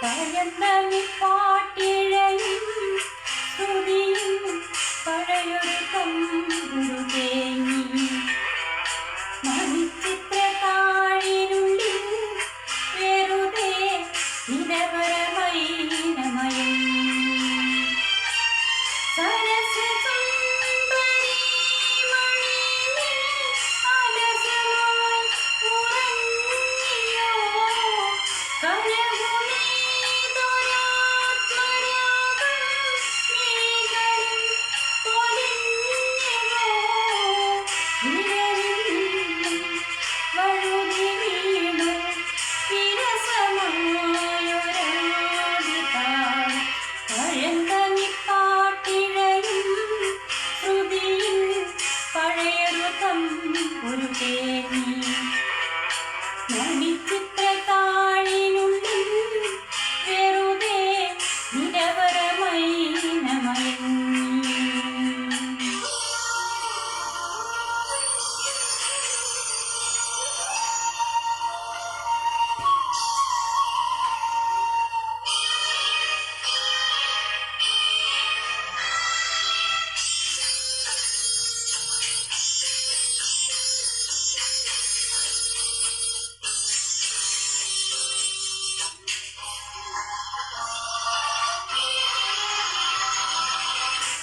പഴന്ന പാട്ടിഴയും സ്തുതിയും പഴയൊരു തമ്പുരു തേങ്ങി Amen.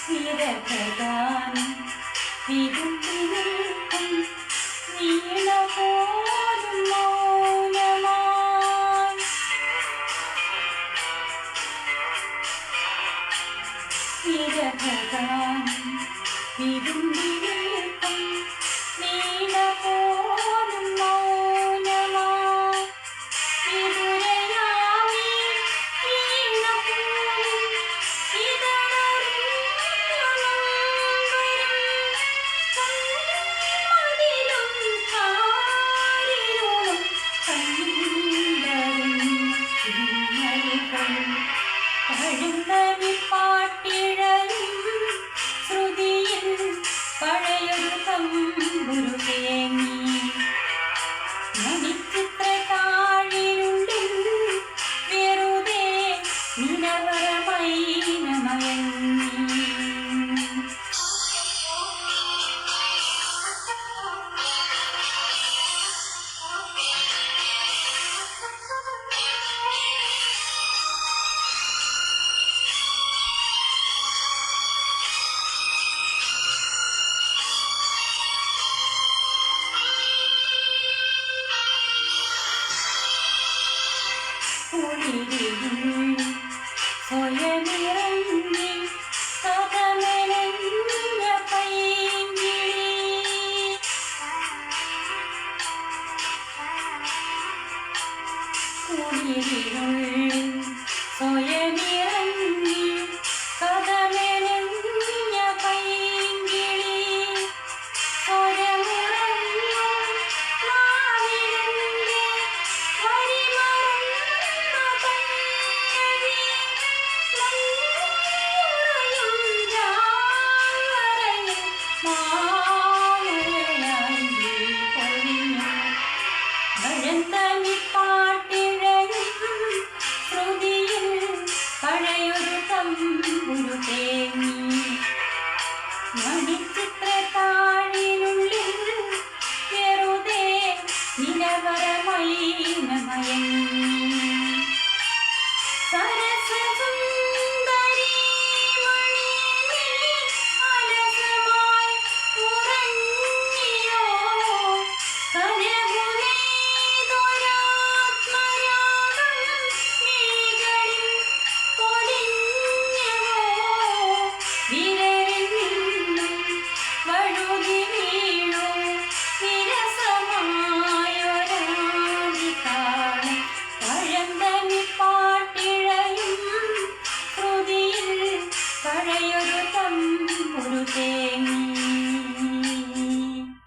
വിരകഗാനം വിരുത്തി നിൽക്കും വീണ പോലും മൗനമായി വിരകഗാനം കുളിരും സ്വയമിറങ്ങി Give me